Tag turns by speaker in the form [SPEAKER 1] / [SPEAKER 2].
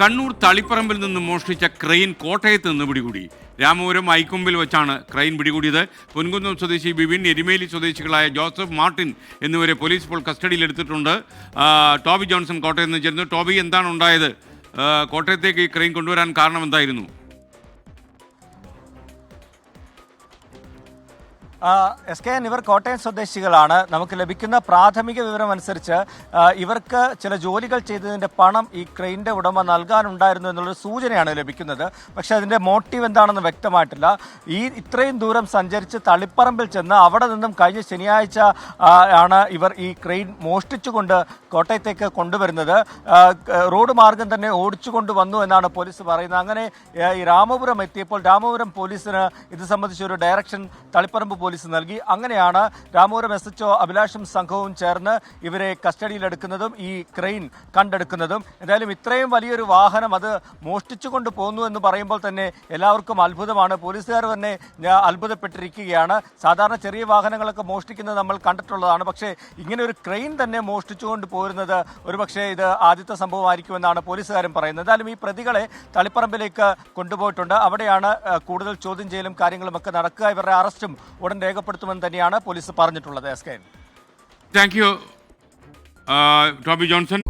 [SPEAKER 1] കണ്ണൂർ തളിപ്പറമ്പിൽ നിന്ന് മോഷ്ടിച്ച ക്രെയിൻ കോട്ടയത്ത് നിന്ന് പിടികൂടി. രാമപുരം ഐക്കൊമ്പിൽ വെച്ചാണ് ക്രെയിൻ പിടികൂടിയത്. പൊൻകുന്നം സ്വദേശി ബിബിൻ എരുമേലി സ്വദേശികളായ ജോസഫ് മാർട്ടിൻ എന്നിവരെ പോലീസ് ഇപ്പോൾ കസ്റ്റഡിയിലെടുത്തിട്ടുണ്ട് ടോബി ജോൺസൺ കോട്ടയത്ത് നിന്ന് ചേരുന്നു. ടോബി എന്താണ് ഉണ്ടായത്? കോട്ടയത്തേക്ക് ഈ ക്രെയിൻ കൊണ്ടുവരാൻ കാരണം എന്തായിരുന്നു?
[SPEAKER 2] എസ് കെ എൻ ഇവർ കോട്ടയം സ്വദേശികളാണ്. നമുക്ക് ലഭിക്കുന്ന പ്രാഥമിക വിവരം അനുസരിച്ച് ഇവർക്ക് ചില ജോലികൾ ചെയ്തതിന്റെ പണം ഈ ക്രെയിന്റെ ഉടമ നൽകാനുണ്ടായിരുന്നു എന്നുള്ളൊരു സൂചനയാണ് ലഭിക്കുന്നത്. പക്ഷേ അതിന്റെ മോട്ടീവ് എന്താണെന്ന് വ്യക്തമായിട്ടില്ല. ഈ ഇത്രയും ദൂരം സഞ്ചരിച്ച് തളിപ്പറമ്പിൽ ചെന്ന് അവിടെ നിന്നും കഴിഞ്ഞ ശനിയാഴ്ച ആണ് ഇവർ ഈ ക്രെയിൻ മോഷ്ടിച്ചുകൊണ്ട് കോട്ടയത്തേക്ക് കൊണ്ടുവരുന്നത്. റോഡ് മാർഗം തന്നെ ഓടിച്ചു കൊണ്ടുവന്നു എന്നാണ് പോലീസ് പറയുന്നത്. അങ്ങനെ ഈ രാമപുരം എത്തിയപ്പോൾ രാമപുരം പോലീസിന് ഇത് സംബന്ധിച്ചൊരു ഡയറക്ഷൻ തളിപ്പറമ്പ് പോലീസ് നൽകി. അങ്ങനെയാണ് രാമൂരം എസ് എച്ച് അഭിലാഷും സംഘവും ചേർന്ന് ഇവരെ കസ്റ്റഡിയിലെടുക്കുന്നതും ഈ ക്രെയിൻ കണ്ടെടുക്കുന്നതും. എന്തായാലും ഇത്രയും വലിയൊരു വാഹനം അത് മോഷ്ടിച്ചു കൊണ്ട് പോകുന്നു എന്ന് പറയുമ്പോൾ തന്നെ എല്ലാവർക്കും അത്ഭുതമാണ്. പോലീസുകാർ തന്നെ അത്ഭുതപ്പെട്ടിരിക്കുകയാണ്. സാധാരണ ചെറിയ വാഹനങ്ങളൊക്കെ മോഷ്ടിക്കുന്നത് നമ്മൾ കണ്ടിട്ടുള്ളതാണ്. പക്ഷേ ഇങ്ങനെ ഒരു ക്രെയിൻ തന്നെ മോഷ്ടിച്ചുകൊണ്ട് പോരുന്നത് ഒരുപക്ഷെ ഇത് ആദ്യത്തെ സംഭവമായിരിക്കുമെന്നാണ് പോലീസുകാരും പറയുന്നത്. എന്തായാലും ഈ പ്രതികളെ തളിപ്പറമ്പിലേക്ക് കൊണ്ടുപോയിട്ടുണ്ട്. അവിടെയാണ് കൂടുതൽ ചോദ്യം ചെയ്യലും കാര്യങ്ങളും ഒക്കെ നടക്കുക. ഇവരുടെ അറസ്റ്റും ഉടൻ രേഖപ്പെടുത്തുമെന്ന് തന്നെയാണ് പോലീസ് പറഞ്ഞിട്ടുള്ളത് S K.
[SPEAKER 1] Thank you Toby Johnson